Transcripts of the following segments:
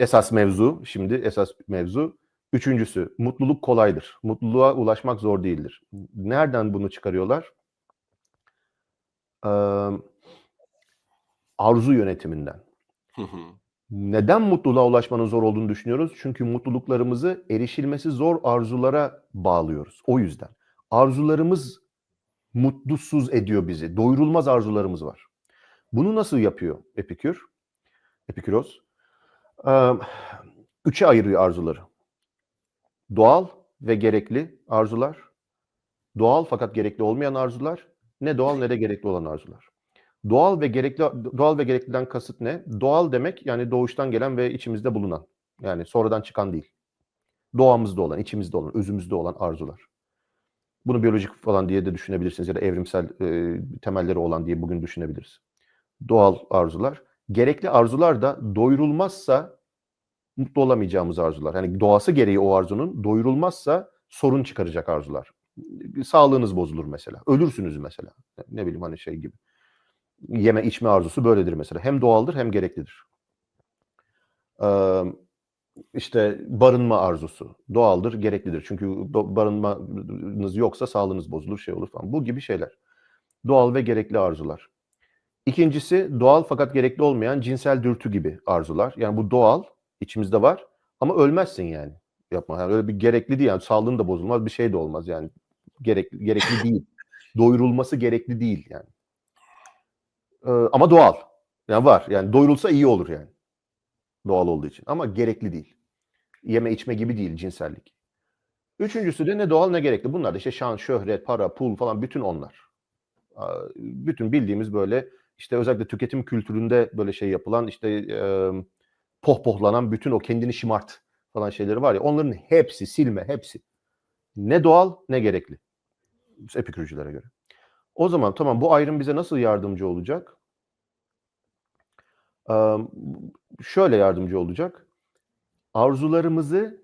esas mevzu, şimdi esas mevzu. Üçüncüsü, mutluluk kolaydır. Mutluluğa ulaşmak zor değildir. Nereden bunu çıkarıyorlar? Ee, arzu yönetiminden. Hı hı. Neden mutluluğa ulaşmanın zor olduğunu düşünüyoruz? Çünkü mutluluklarımızı erişilmesi zor arzulara bağlıyoruz. O yüzden. Arzularımız mutsuz ediyor bizi. Doyurulmaz arzularımız var. Bunu nasıl yapıyor Epikür? Epiküros. Üçe ayırıyor arzuları. Doğal ve gerekli arzular. Doğal fakat gerekli olmayan arzular. Ne doğal ne de gerekli olan arzular. Doğal ve gerekli doğal ve gerekliden kasıt ne? Doğal demek yani doğuştan gelen ve içimizde bulunan. Yani sonradan çıkan değil. Doğamızda olan, içimizde olan, özümüzde olan arzular. Bunu biyolojik falan diye de düşünebilirsiniz ya da evrimsel e, temelleri olan diye bugün düşünebiliriz. Doğal arzular. Gerekli arzular da doyurulmazsa mutlu olamayacağımız arzular. Yani doğası gereği o arzunun doyurulmazsa sorun çıkaracak arzular. Sağlığınız bozulur mesela. Ölürsünüz mesela. Ne bileyim hani şey gibi. Yeme içme arzusu böyledir mesela. Hem doğaldır hem gereklidir. Ee, işte barınma arzusu doğaldır, gereklidir. Çünkü barınmanız yoksa sağlığınız bozulur, şey olur falan. Bu gibi şeyler. Doğal ve gerekli arzular. İkincisi doğal fakat gerekli olmayan cinsel dürtü gibi arzular. Yani bu doğal, içimizde var ama ölmezsin yani. Yapma. Yani öyle bir gerekli değil yani sağlığın da bozulmaz, bir şey de olmaz yani. Gerekli, gerekli değil. Doyurulması gerekli değil yani. Ee, ama doğal. Yani var. Yani doyurulsa iyi olur yani. Doğal olduğu için. Ama gerekli değil. Yeme içme gibi değil cinsellik. Üçüncüsü de ne doğal ne gerekli. Bunlar da işte şan, şöhret, para, pul falan bütün onlar. Aa, Bütün bildiğimiz böyle işte özellikle tüketim kültüründe böyle şey yapılan işte e, pohpohlanan bütün o kendini şımart falan şeyleri var ya onların hepsi silme hepsi. Ne doğal ne gerekli. Epikürcülere göre. O zaman tamam bu ayrım bize nasıl yardımcı olacak? Ee, şöyle yardımcı olacak. Arzularımızı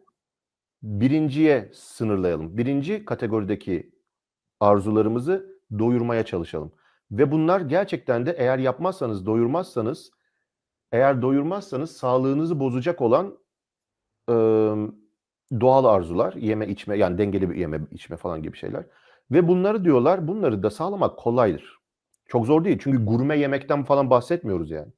birinciye sınırlayalım. Birinci kategorideki arzularımızı doyurmaya çalışalım. Ve bunlar gerçekten de eğer yapmazsanız, doyurmazsanız, eğer doyurmazsanız sağlığınızı bozacak olan e, doğal arzular, yeme içme yani dengeli bir yeme içme falan gibi şeyler. Ve bunları diyorlar, bunları da sağlamak kolaydır. Çok zor değil. Çünkü gurme yemekten falan bahsetmiyoruz yani.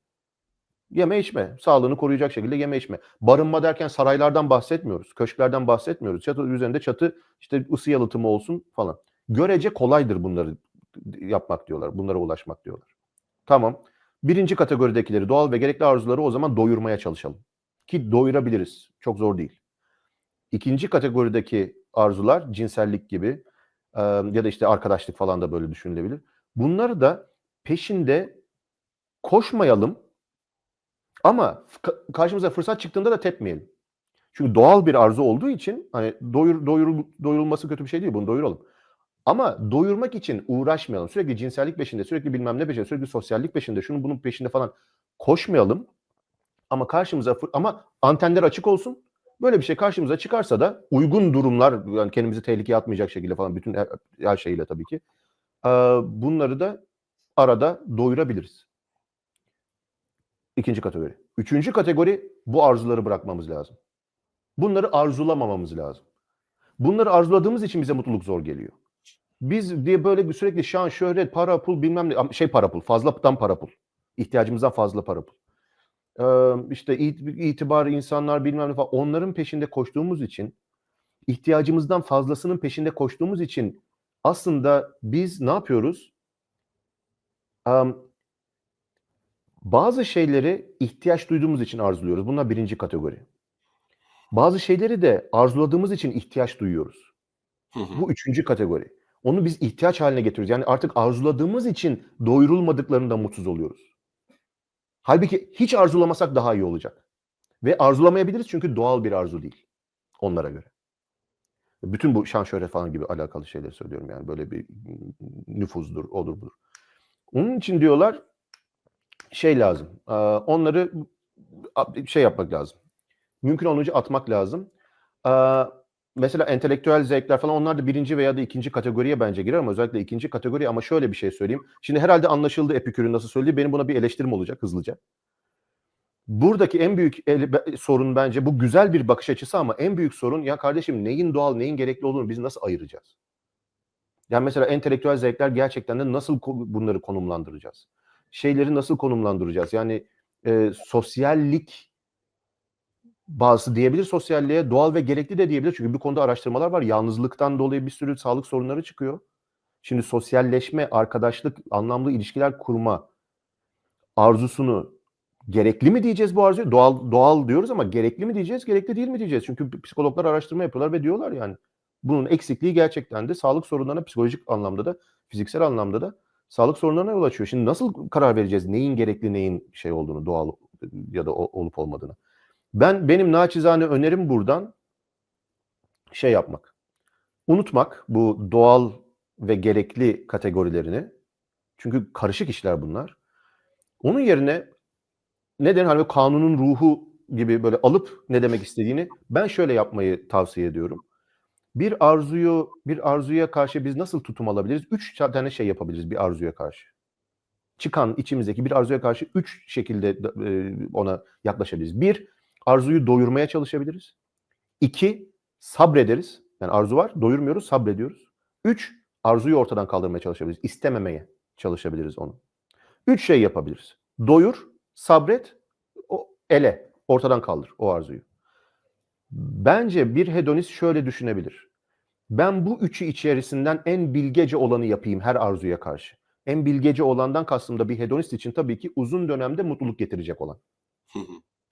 Yeme içme. Sağlığını koruyacak şekilde yeme içme. Barınma derken saraylardan bahsetmiyoruz. Köşklerden bahsetmiyoruz. Çatı üzerinde çatı işte ısı yalıtımı olsun falan. Görece kolaydır bunları yapmak diyorlar. Bunlara ulaşmak diyorlar. Tamam. Birinci kategoridekileri doğal ve gerekli arzuları o zaman doyurmaya çalışalım. Ki doyurabiliriz. Çok zor değil. İkinci kategorideki arzular cinsellik gibi ya da işte arkadaşlık falan da böyle düşünülebilir. Bunları da peşinde koşmayalım ama ka- karşımıza fırsat çıktığında da tepmeyelim. Çünkü doğal bir arzu olduğu için hani doyur, doyurul, doyurulması kötü bir şey değil bunu doyuralım. Ama doyurmak için uğraşmayalım. Sürekli cinsellik peşinde, sürekli bilmem ne peşinde, sürekli sosyallik peşinde, şunun bunun peşinde falan koşmayalım. Ama karşımıza ama antenler açık olsun. Böyle bir şey karşımıza çıkarsa da uygun durumlar yani kendimizi tehlikeye atmayacak şekilde falan bütün her, her şeyle tabii ki bunları da arada doyurabiliriz. İkinci kategori. Üçüncü kategori bu arzuları bırakmamız lazım. Bunları arzulamamamız lazım. Bunları arzuladığımız için bize mutluluk zor geliyor. Biz diye böyle bir sürekli şan, şöhret, para, pul bilmem ne şey para pul, fazladan para pul. İhtiyacımızdan fazla para pul. Ee, işte it- itibar, insanlar bilmem ne falan onların peşinde koştuğumuz için ihtiyacımızdan fazlasının peşinde koştuğumuz için aslında biz ne yapıyoruz? Am, bazı şeyleri ihtiyaç duyduğumuz için arzuluyoruz. Bunlar birinci kategori. Bazı şeyleri de arzuladığımız için ihtiyaç duyuyoruz. Hı hı. Bu üçüncü kategori. Onu biz ihtiyaç haline getiriyoruz. Yani artık arzuladığımız için doyurulmadıklarında mutsuz oluyoruz. Halbuki hiç arzulamasak daha iyi olacak. Ve arzulamayabiliriz çünkü doğal bir arzu değil. Onlara göre. Bütün bu şan şöhret falan gibi alakalı şeyleri söylüyorum yani böyle bir nüfuzdur, odur budur. Onun için diyorlar şey lazım. eee, Onları şey yapmak lazım. Mümkün olunca atmak lazım. Mesela entelektüel zevkler falan onlar da birinci veya da ikinci kategoriye bence girer ama özellikle ikinci kategori ama şöyle bir şey söyleyeyim. Şimdi herhalde anlaşıldı Epikür'ün nasıl söylediği. Benim buna bir eleştirim olacak hızlıca. Buradaki en büyük sorun bence bu güzel bir bakış açısı ama en büyük sorun ya kardeşim neyin doğal neyin gerekli olduğunu biz nasıl ayıracağız? Yani mesela entelektüel zevkler gerçekten de nasıl bunları konumlandıracağız? Şeyleri nasıl konumlandıracağız? Yani e, sosyallik bazısı diyebilir sosyalliğe, doğal ve gerekli de diyebilir. Çünkü bu konuda araştırmalar var. Yalnızlıktan dolayı bir sürü sağlık sorunları çıkıyor. Şimdi sosyalleşme, arkadaşlık, anlamlı ilişkiler kurma arzusunu gerekli mi diyeceğiz bu arzuyu? Doğal doğal diyoruz ama gerekli mi diyeceğiz, gerekli değil mi diyeceğiz? Çünkü psikologlar araştırma yapıyorlar ve diyorlar yani bunun eksikliği gerçekten de sağlık sorunlarına psikolojik anlamda da, fiziksel anlamda da sağlık sorunlarına yol açıyor. Şimdi nasıl karar vereceğiz neyin gerekli, neyin şey olduğunu, doğal ya da olup olmadığını? Ben benim naçizane önerim buradan şey yapmak. Unutmak bu doğal ve gerekli kategorilerini. Çünkü karışık işler bunlar. Onun yerine neden hani böyle kanunun ruhu gibi böyle alıp ne demek istediğini ben şöyle yapmayı tavsiye ediyorum. Bir arzuyu bir arzuya karşı biz nasıl tutum alabiliriz? Üç tane şey yapabiliriz bir arzuya karşı. Çıkan içimizdeki bir arzuya karşı üç şekilde ona yaklaşabiliriz. Bir, arzuyu doyurmaya çalışabiliriz. İki, sabrederiz. Yani arzu var, doyurmuyoruz, sabrediyoruz. Üç, arzuyu ortadan kaldırmaya çalışabiliriz. İstememeye çalışabiliriz onu. Üç şey yapabiliriz. Doyur, sabret, o ele, ortadan kaldır o arzuyu. Bence bir hedonist şöyle düşünebilir. Ben bu üçü içerisinden en bilgece olanı yapayım her arzuya karşı. En bilgece olandan kastım da bir hedonist için tabii ki uzun dönemde mutluluk getirecek olan.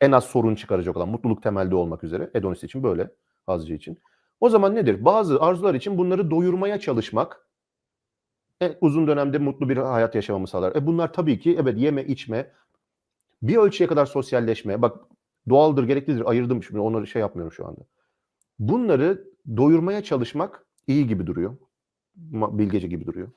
En az sorun çıkaracak olan, mutluluk temelde olmak üzere. Hedonist için böyle, hazcı için. O zaman nedir? Bazı arzular için bunları doyurmaya çalışmak e, uzun dönemde mutlu bir hayat yaşamamı sağlar. E bunlar tabii ki evet yeme içme, bir ölçüye kadar sosyalleşme. Bak doğaldır, gereklidir. Ayırdım şimdi onları şey yapmıyorum şu anda. Bunları doyurmaya çalışmak iyi gibi duruyor. Bilgece gibi duruyor.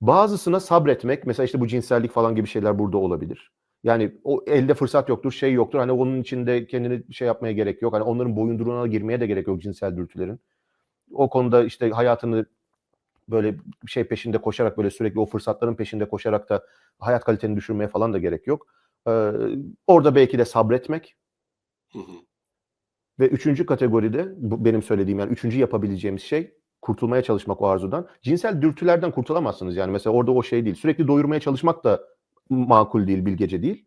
Bazısına sabretmek, mesela işte bu cinsellik falan gibi şeyler burada olabilir. Yani o elde fırsat yoktur, şey yoktur. Hani onun içinde kendini şey yapmaya gerek yok. Hani onların boyunduruğuna girmeye de gerek yok cinsel dürtülerin. O konuda işte hayatını böyle şey peşinde koşarak böyle sürekli o fırsatların peşinde koşarak da hayat kaliteni düşürmeye falan da gerek yok. Ee, orada belki de sabretmek Hı hı. ve üçüncü kategoride bu benim söylediğim yani üçüncü yapabileceğimiz şey kurtulmaya çalışmak o arzudan. Cinsel dürtülerden kurtulamazsınız yani mesela orada o şey değil. Sürekli doyurmaya çalışmak da makul değil, bilgece değil.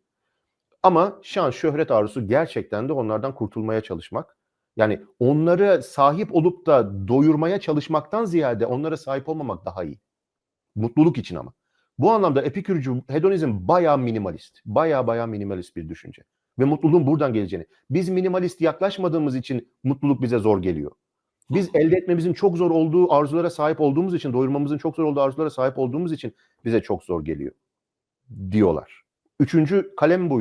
Ama şan, şöhret arzusu gerçekten de onlardan kurtulmaya çalışmak. Yani onlara sahip olup da doyurmaya çalışmaktan ziyade onlara sahip olmamak daha iyi. Mutluluk için ama. Bu anlamda epikürcü hedonizm bayağı minimalist. Bayağı bayağı minimalist bir düşünce. Ve mutluluğun buradan geleceğini. Biz minimalist yaklaşmadığımız için mutluluk bize zor geliyor. Biz elde etmemizin çok zor olduğu arzulara sahip olduğumuz için, doyurmamızın çok zor olduğu arzulara sahip olduğumuz için bize çok zor geliyor diyorlar. Üçüncü kalem buydu.